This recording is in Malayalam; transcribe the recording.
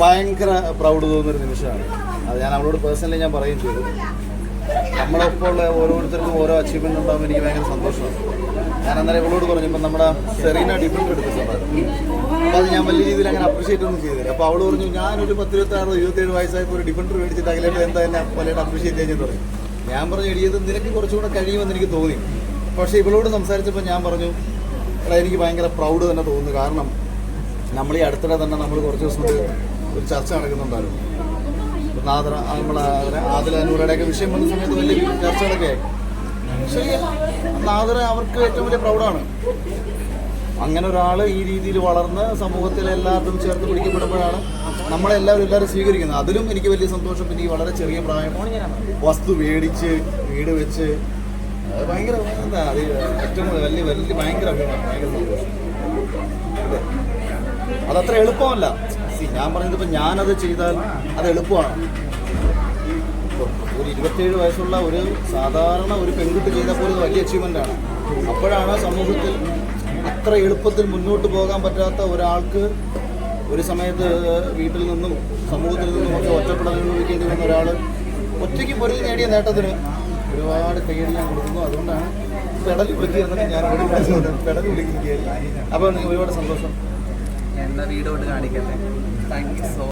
ഭയങ്കര പ്രൗഡ് തോന്നുന്നൊരു നിമിഷമാണ്. അത് ഞാൻ അവളോട് പേഴ്സണലി ഞാൻ പറയുകയും ചെയ്തു. നമ്മളൊപ്പം ഉള്ള ഓരോരുത്തർക്കും ഓരോ അച്ചീവ്മെന്റ് ഉണ്ടാകുമ്പോൾ എനിക്ക് ഭയങ്കര സന്തോഷമാണ്. ഞാൻ അന്നേരം ഇവളോട് പറഞ്ഞു ഇപ്പം നമ്മുടെ സെറീന ഡിഫൻഡ് എടുത്തിട്ടുണ്ടായിരുന്നു അപ്പോൾ അത് ഞാൻ വലിയ രീതിയിൽ അങ്ങനെ അപ്രീഷിയേറ്റ് ഒന്നും ചെയ്തില്ല. അപ്പോൾ അവൾ പറഞ്ഞു ഞാനൊരു പത്തിരുപത്താറ് ഇരുപത്തേഴ് വയസ്സായപ്പോൾ ഒരു ഡിഫൻഡർ മേടിച്ചിട്ട് അകലേട്ട് എന്താ എന്നെ പലയിട്ട് അപ്രീഷിയേറ്റ് ചെയ്യാൻ തുടങ്ങി ഞാൻ പറഞ്ഞു എടിയത് നിനക്ക് കുറച്ചുകൂടെ കഴിയുമെന്ന് എനിക്ക് തോന്നി. പക്ഷേ ഇവളോട് സംസാരിച്ചപ്പോൾ ഞാൻ പറഞ്ഞു എടാ എനിക്ക് ഭയങ്കര പ്രൗഡ് തന്നെ തോന്നുന്നു. കാരണം നമ്മൾ ഈ അടുത്തിടെ തന്നെ നമ്മൾ കുറച്ച് ദിവസം ഒരു ചർച്ച നടക്കുന്നുണ്ടായിരുന്നു. നാദറ ആദില ആദിലൂടെയൊക്കെ വിഷയം വന്ന സമയത്ത് വലിയ ചർച്ചകളൊക്കെ പക്ഷേ നാദറ അവർക്ക് ഏറ്റവും വലിയ പ്രൗഡാണ്. അങ്ങനെ ഒരാൾ ഈ രീതിയിൽ വളർന്ന് സമൂഹത്തിൽ ചേർത്ത് പിടിക്കപ്പെടുമ്പോഴാണ് നമ്മളെല്ലാവരും എല്ലാവരും സ്വീകരിക്കുന്നത്. അതിലും എനിക്ക് വലിയ സന്തോഷം. പിന്നെ ഈ വളരെ ചെറിയ പ്രായം വസ്തു മേടിച്ച് വീട് വെച്ച് ഭയങ്കര എന്താ അത് ഏറ്റവും വലിയ വലിയ ഭയങ്കര അഭിമാനം ഭയങ്കര സന്തോഷം. അതത്ര എളുപ്പമല്ല. ഞാൻ ഇപ്പം ഞാനത് ചെയ്താൽ അത് എളുപ്പമാണ്. ഒരു ഇരുപത്തേഴ് വയസ്സുള്ള ഒരു സാധാരണ ഒരു പെൺകുട്ടി ചെയ്താൽ പോലും വലിയ അച്ചീവ്മെന്റാണ് അപ്പോഴാണ് സമൂഹത്തിൽ അത്ര എളുപ്പത്തിൽ മുന്നോട്ട് പോകാൻ പറ്റാത്ത ഒരാൾക്ക് ഒരു സമയത്ത് വീട്ടിൽ നിന്നും സമൂഹത്തിൽ നിന്നും ഒക്കെ ഒറ്റപ്പെടൽ അനുഭവിക്കേണ്ടി വന്ന ഒരാൾ ഒറ്റയ്ക്ക് പൊരുതി നേടിയ നേട്ടത്തിന് ഒരുപാട് കൈയടി ഞാൻ കൊടുക്കുന്നു. അതുകൊണ്ടാണ് പെടൽ വിളിക്കുന്നത് ഞാൻ പെടൽ വിളിക്കുകയായിരുന്നു അപ്പോൾ ഒരുപാട് സന്തോഷം. എന്നാ കൊണ്ട് കാണിക്കട്ടെ. Thank you so